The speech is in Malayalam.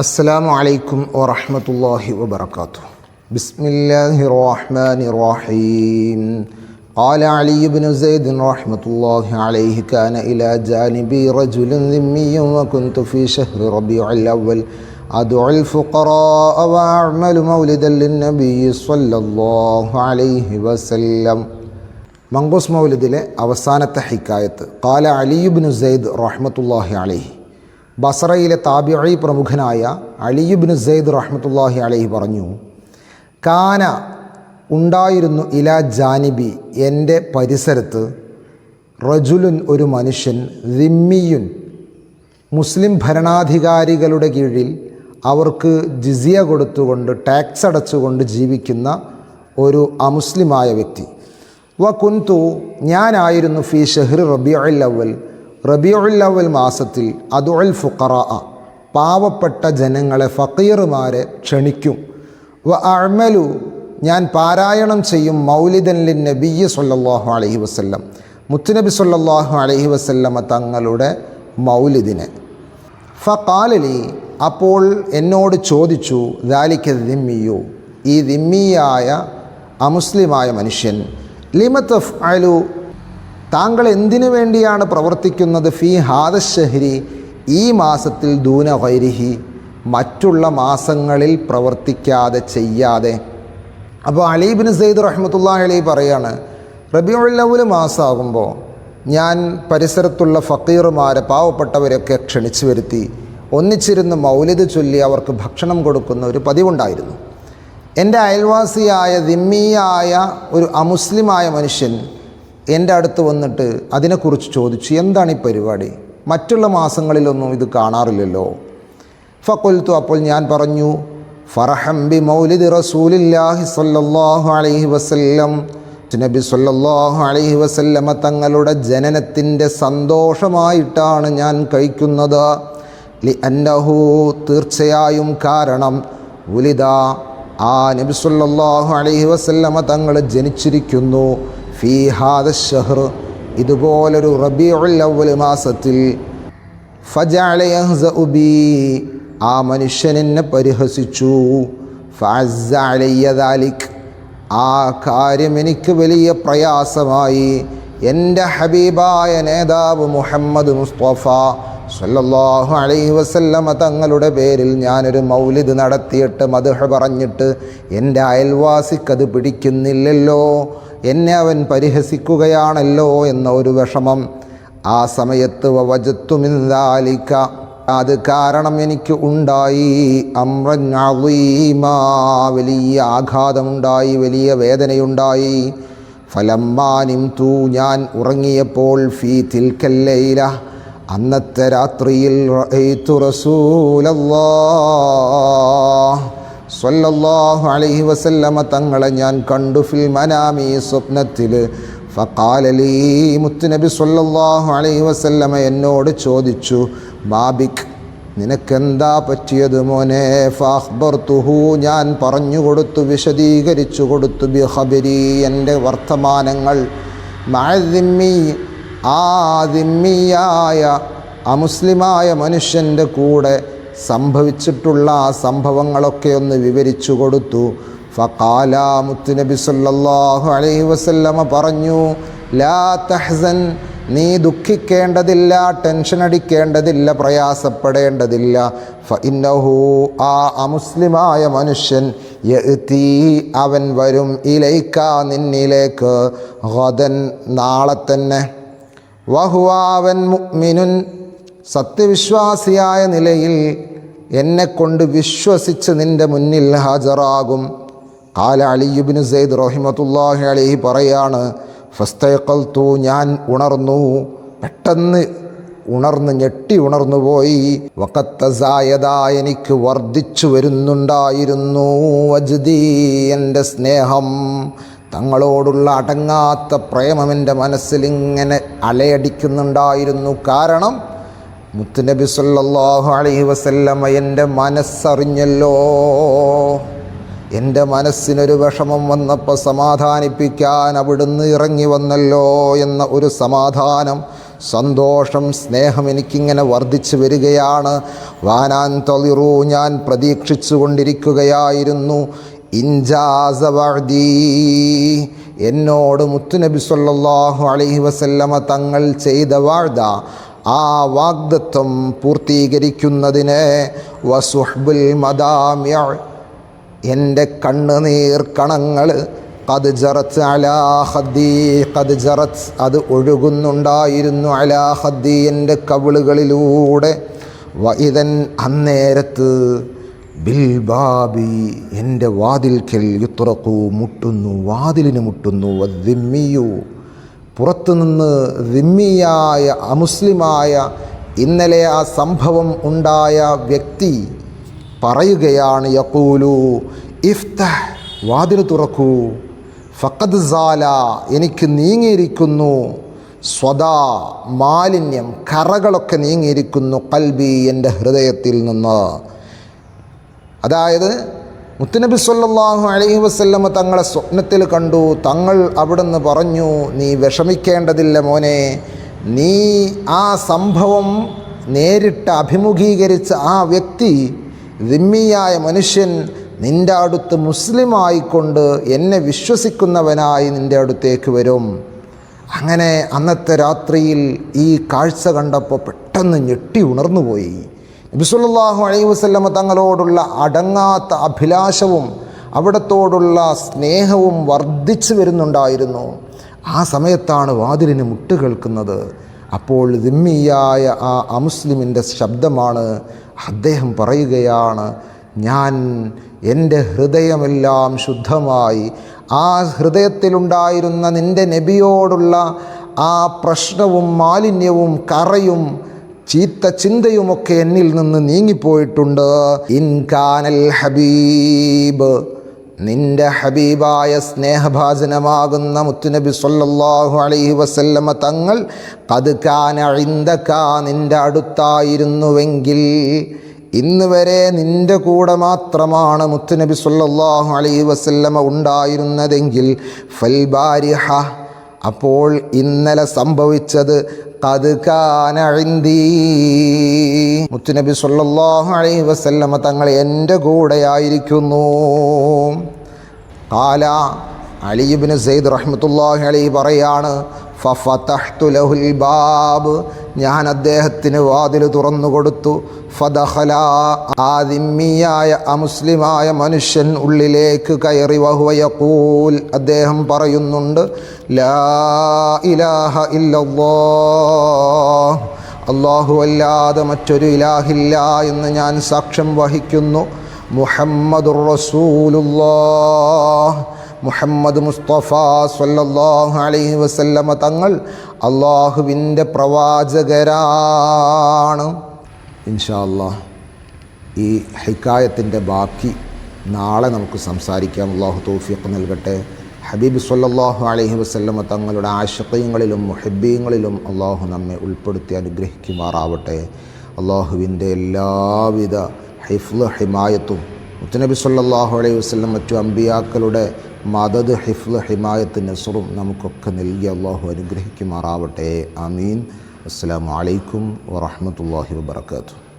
السلام عليكم ورحمة الله وبركاته بسم الله الرحمن الرحيم قال علي بن زيد رحمة الله عليه كان إلى جانبي رجل ذمي وكنت في شهر ربيع الأول أدعو الفقراء وأعمل مولدا للنبي صلى الله عليه وسلم മങ്കൂസ് മൗലിദിലെ അവസാനത്തെ ഹിക്കായത്ത് കാല അലിയുബിന് സെയ്ദ് റഹ്മത്തുല്ലാഹി അലൈഹി ബസറയിലെ താബിഴി പ്രമുഖനായ അലിയുബിന് സെയ്ദ് റഹ്മത്തുല്ലാഹി അലഹി പറഞ്ഞു കാന ഉണ്ടായിരുന്നു ഇലാ ജാനിബി എന്റെ പരിസരത്ത് റജുലുൻ ഒരു മനുഷ്യൻ റിമ്മിയുൻ മുസ്ലിം ഭരണാധികാരികളുടെ കീഴിൽ അവർക്ക് ജിസിയ കൊടുത്തുകൊണ്ട് ടാക്സ് അടച്ചുകൊണ്ട് ജീവിക്കുന്ന ഒരു അമുസ്ലിമായ വ്യക്തി. വ കുന്തു ഞാനായിരുന്നു ഫി ഷെഹ്ർ റബിയുൽ അവൽ റബിയുൽ അവൽ മാസത്തിൽ അതുൽ ഫുഖറ പാവപ്പെട്ട ജനങ്ങളെ ഫക്കീറുമാരെ ക്ഷണിക്കും. വ അഴ്മലു ഞാൻ പാരായണം ചെയ്യും മൗലിദൻ ലിൻ നബിയ്യ സല്ലല്ലാഹു അലൈഹി വസല്ലം. മുത്തുനബി സല്ലാഹു അലഹി വസ്ല്ലമ തങ്ങളുടെ മൗലിദിനെ. ഫാലലി അപ്പോൾ എന്നോട് ചോദിച്ചു ദാലിക്ക ദിമ്മിയു ഈ ദിമ്മിയായ അമുസ്ലിമായ മനുഷ്യൻ ലിമത്തഫ് അലു താങ്കൾ എന്തിനു വേണ്ടിയാണ് പ്രവർത്തിക്കുന്നത്? ഫി ഹാദശഹരി ഈ മാസത്തിൽ ദൂന വൈരിഹി മറ്റുള്ള മാസങ്ങളിൽ പ്രവർത്തിക്കാതെ ചെയ്യാതെ. അപ്പോൾ അലീബിൻ സെയ്ദ് റഹ്മത്തുല്ലാ അലി പറയാണ് റബിയുള്ളവൽ മാസമാകുമ്പോൾ ഞാൻ പരിസരത്തുള്ള ഫക്കീറുമാരെ പാവപ്പെട്ടവരൊക്കെ ക്ഷണിച്ചു വരുത്തി ഒന്നിച്ചിരുന്ന് മൗലിദ് ചൊല്ലി അവർക്ക് ഭക്ഷണം കൊടുക്കുന്ന ഒരു പതിവുണ്ടായിരുന്നു. എന്റെ അയൽവാസിയായ ദിമ്മിയായ ഒരു അമുസ്ലിമായ മനുഷ്യൻ എന്റെ അടുത്ത് വന്നിട്ട് അതിനെക്കുറിച്ച് ചോദിച്ചു എന്താണ് ഈ പരിപാടി? മറ്റുള്ള മാസങ്ങളിലൊന്നും ഇത് കാണാറില്ലല്ലോ. ഫക്കൊൽത്തു അപ്പോൾ ഞാൻ പറഞ്ഞു ഫറഹം ബി മൗലിദ് റസൂലില്ലാഹി സല്ലാഹു അലൈഹി വസല്ലം. നബി സല്ലാഹു അലൈഹി വസല്ലമ തങ്ങളുടെ ജനനത്തിന്റെ സന്തോഷമായിട്ടാണ് ഞാൻ കഴിക്കുന്നത്. ലി അന്നഹു തീർച്ചയായും കാരണം ഉലിത ആ നബി സല്ലാഹു അലൈഹി വസല്ലമ തങ്ങൾ ജനിച്ചിരിക്കുന്നു. ഫീ ഇതുപോലൊരു അവ്വൽ മാസത്തിൽ ബി ആ മനുഷ്യൻ എന്നെ പരിഹസിച്ചു. ഫഅസ്സ ആ കാര്യം എനിക്ക് വലിയ പ്രയാസമായി. എന്റെ ഹബീബായ നേതാവ് മുഹമ്മദ് മുസ്തഫ സല്ലല്ലാഹു അലൈഹി വസല്ലമ തങ്ങളുടെ പേരിൽ ഞാനൊരു മൗലിദ് നടത്തിയിട്ട് മധുഹ പറഞ്ഞിട്ട് എന്റെ അയൽവാസിക്കത് പിടിക്കുന്നില്ലല്ലോ. എന്നെ അവൻ പരിഹസിക്കുകയാണല്ലോ എന്ന ഒരു വിഷമം. ആ സമയത്ത് വജത്തുമിന്ദാലിക്ക അത് കാരണം എനിക്ക് ഉണ്ടായി അമ്രഞ്ഞീമാ വലിയ ആഘാതമുണ്ടായി വലിയ വേദനയുണ്ടായി. ഫലമ്മാനിം തൂ ഞാൻ ഉറങ്ങിയപ്പോൾ ഫീ തിൽക്കല്ലയില അന്നത്തെ രാത്രിയിൽ റഅയ്തു സ്വല്ലല്ലാഹു അലൈഹി വസല്ലമ തങ്ങളെ ഞാൻ കണ്ടു. ഫിൽ മനാമി സ്വപ്നത്തിൽ ഫക്കാലലി മുത്തുനബി സല്ലല്ലാഹു അലൈഹി വസല്ലമ എന്നോട് ചോദിച്ചു ബാബിക് നിനക്കെന്താ പറ്റിയത് മോനെ? ഫാഹ്ബർത്തുഹു ഞാൻ പറഞ്ഞു കൊടുത്തു വിശദീകരിച്ചു കൊടുത്തു. ബി ഖബരി എന്റെ വർത്തമാനങ്ങൾ. മഴദിമ്മി ആ ദിമ്മിയായ അമുസ്ലിമായ മനുഷ്യന്റെ കൂടെ സംഭവിച്ചിട്ടുള്ള ആ സംഭവങ്ങളൊക്കെ ഒന്ന് വിവരിച്ചു കൊടുത്തു. ഫക്കാല മുത്തുനബി സല്ലാഹു അലൈഹി വസല്ലമ പറഞ്ഞു ലാ തഹ്സൻ നീ ദുഃഖിക്കേണ്ടതില്ല ടെൻഷൻ അടിക്കേണ്ടതില്ല പ്രയാസപ്പെടേണ്ടതില്ല. ഫഇന്നഹു ആ അമുസ്ലിമായ മനുഷ്യൻ യഅതി അവൻ വരും ഇലൈക്ക നിന്നിലേക്ക്. ഗദൻ നാളെ തന്നെ. വഹുവ അവൻ മുഅ്മിനുൻ. സത്യവിശ്വാസിയായ നിലയിൽ എന്നെ കൊണ്ട് വിശ്വസിച്ച് നിന്റെ മുന്നിൽ ഹാജറാകും കാല അലിയുബിന് സെയ്ദ് റഹിമത്തുല്ലാഹി അലിഹി പറയാണ് ഫസ്തയക്കൽത്തു ഞാൻ ഉണർന്നു. പെട്ടെന്ന് ഉണർന്ന് ഞെട്ടി ഉണർന്നുപോയി വക്കത്തസായത എനിക്ക് വർദ്ധിച്ചു വരുന്നുണ്ടായിരുന്നു. വജ്ദി എന്റെ സ്നേഹം. തങ്ങളോടുള്ള അടങ്ങാത്ത പ്രേമം എന്റെ മനസ്സിലിങ്ങനെ അലയടിക്കുന്നുണ്ടായിരുന്നു. കാരണം മുത്തുനബി സല്ലല്ലാഹു അലൈഹി വസല്ലമ എന്റെ മനസ്സറിഞ്ഞല്ലോ. എന്റെ മനസ്സിനൊരു വിഷമം വന്നപ്പോൾ സമാധാനിപ്പിക്കാൻ അവിടുന്ന് ഇറങ്ങി വന്നല്ലോ എന്ന ഒരു സമാധാനം സന്തോഷം സ്നേഹം എനിക്കിങ്ങനെ വർദ്ധിച്ചു വരികയാണ്. വാനാൻ തളിറു ഞാൻ പ്രതീക്ഷിച്ചു കൊണ്ടിരിക്കുകയായിരുന്നു ഇൻജാസവദീ എന്നോട് മുത്തുനബി സല്ലല്ലാഹു അലൈഹി വസല്ലമ തങ്ങൾ ചെയ്ത വാഴ്ത ആ വാഗ്ദത്വം പൂർത്തീകരിക്കുന്നതിന് വസുഹ്ബുൽ മദാമ്യ എന്റെ കണ്ണുനീർ കണങ്ങൾ കത് ജറത്ത് അലാ ഹദ്ദി കത് ജറത്ത് അത് ഒഴുകുന്നുണ്ടായിരുന്നു അലാ ഹദ്ദി എന്റെ കവിളുകളിലൂടെ. വൈതൻ അന്നേരത്ത് ബിൽബാബി എന്റെ വാതിൽക്കൽ യുത്രക്കു മുട്ടുന്നു വാതിലിന് മുട്ടുന്നു വദ്ദിമ്മിയു. പുറത്തുനിന്ന് വിമ്മിയായ അമുസ്ലിമായ ഇന്നലെ ആ സംഭവം ഉണ്ടായ വ്യക്തി പറയുകയാണ് യക്കൂലു ഇഫ്ത വാതിൽ തുറക്കൂ. ഫക്കത് സാല എനിക്ക് നീങ്ങിയിരിക്കുന്നു. സ്വദാ മാലിന്യം കറകളൊക്കെ നീങ്ങിയിരിക്കുന്നു കൽബി എന്റെ ഹൃദയത്തിൽ നിന്ന്. അതായത് മുത്തുനബി സല്ലാഹു അലൈഹി വസല്ലമ തങ്ങളെ സ്വപ്നത്തിൽ കണ്ടു. തങ്ങൾ അവിടുന്ന് പറഞ്ഞു നീ വിഷമിക്കേണ്ടതില്ല മോനെ. നീ ആ സംഭവം നേരിട്ട് അഭിമുഖീകരിച്ച ആ വ്യക്തി ദിമ്മിയായ മനുഷ്യൻ നിന്റെ അടുത്ത് മുസ്ലിമായിക്കൊണ്ട് എന്നെ വിശ്വസിക്കുന്നവനായി നിന്റെ അടുത്തേക്ക് വരും. അങ്ങനെ അന്നത്തെ രാത്രിയിൽ ഈ കാഴ്ച കണ്ടപ്പോൾ പെട്ടെന്ന് ഞെട്ടി ഉണർന്നുപോയി. നബിസുല്ലാഹു അലൈഹി വസല്ലമ തങ്ങളോടുള്ള അടങ്ങാത്ത അഭിലാഷവും അവിടത്തോടുള്ള സ്നേഹവും വർദ്ധിച്ചു വരുന്നുണ്ടായിരുന്നു. ആ സമയത്താണ് വാതിലിന് മുട്ട് കേൾക്കുന്നത്. അപ്പോൾ ദിമ്മിയായ ആ അമുസ്ലിമിന്റെ ശബ്ദമാണ്. അദ്ദേഹം പറയുകയാണ് ഞാൻ എന്റെ ഹൃദയമെല്ലാം ശുദ്ധമായി. ആ ഹൃദയത്തിലുണ്ടായിരുന്ന നിന്റെ നബിയോടുള്ള ആ പ്രശ്നവും മാലിന്യവും കറയും ചീത്ത ചിന്തയുമൊക്കെ എന്നിൽ നിന്ന് നീങ്ങിപ്പോയിട്ടുണ്ട്. ഇൻകാനൽ ഹബീബ് നിന്റെ ഹബീബായ സ്നേഹഭാജനമാകുന്ന മുത്തുനബി സല്ലാഹു അലൈഹി വസല്ലമ തങ്ങൾ കത് കാന ഇന്തക നിന്റെ അടുത്തായിരുന്നുവെങ്കിൽ ഇന്ന് വരെ നിന്റെ കൂടെ മാത്രമാണ് മുത്തുനബി സല്ലാഹു അലൈഹി വസല്ലമ ഉണ്ടായിരുന്നതെങ്കിൽ ഫൽബാരിഹ അപ്പോൾ ഇന്നലെ സംഭവിച്ചത് മുത്തുനബി സല്ലല്ലാഹു അലൈഹി വസല്ലമ തങ്ങൾ എന്റെ കൂടെയായിരിക്കുന്നു. കാല അലിബിന് സെയ്ദ് റഹ്മത്തുല്ലാഹി അലൈഹി പറയാണ് ഫഫതഹ്തു ലഹുൽ ബാബ്. ഞാൻ അദ്ദേഹത്തിന് വാതിൽ തുറന്നു കൊടുത്തു. ഫദഖല ആദിമ്മിയായ അമുസ്ലിമായ മനുഷ്യൻ ഉള്ളിലേക്ക് കയറി വഹുവയക്കൂൽ അദ്ദേഹം പറയുന്നുണ്ട് ലാ ഇലാഹ ഇല്ലല്ലാഹ്. അള്ളാഹു അല്ലാതെ മറ്റൊരു ഇലാഹില്ല എന്ന് ഞാൻ സാക്ഷ്യം വഹിക്കുന്നു. മുഹമ്മദുർ റസൂലുള്ളാഹ്. മുഹമ്മദ് മുസ്തഫ സല്ലല്ലാഹു അലൈഹി വസല്ലമ തങ്ങൾ അള്ളാഹുവിന്റെ പ്രവാചകരാണ്. ഇൻഷാ ഈ ഹിക്കായത്തിന്റെ ബാക്കി നാളെ നമുക്ക് സംസാരിക്കാം. അള്ളാഹു തൗഫീഖ് നൽകട്ടെ. ഹബീബ് സല്ലാഹു അലഹി വസ്ല്ലമ തങ്ങളുടെ ആശക്കയങ്ങളിലും മുഹബ്ബീങ്ങളിലും അള്ളാഹു നമ്മെ ഉൾപ്പെടുത്തി അനുഗ്രഹിക്കുമാറാവട്ടെ. അള്ളാഹുവിന്റെ എല്ലാവിധ ഹൈഫ്ല ഹിമായത്തും മുത്തനബി സല്ലാഹു അലൈഹി വസ്ലം മറ്റു അമ്പിയാക്കളുടെ മദത് ഹിഫ്ല ഹിമായത്ത് നസറും നമുക്കൊക്കെ നൽകി അള്ളാഹു അനുഗ്രഹിക്കുമാറാവട്ടെ. ആമീൻ. അസ്സാം വലൈക്കും വാഹമത്തല്ലാഹി വാബർക്കാത്തു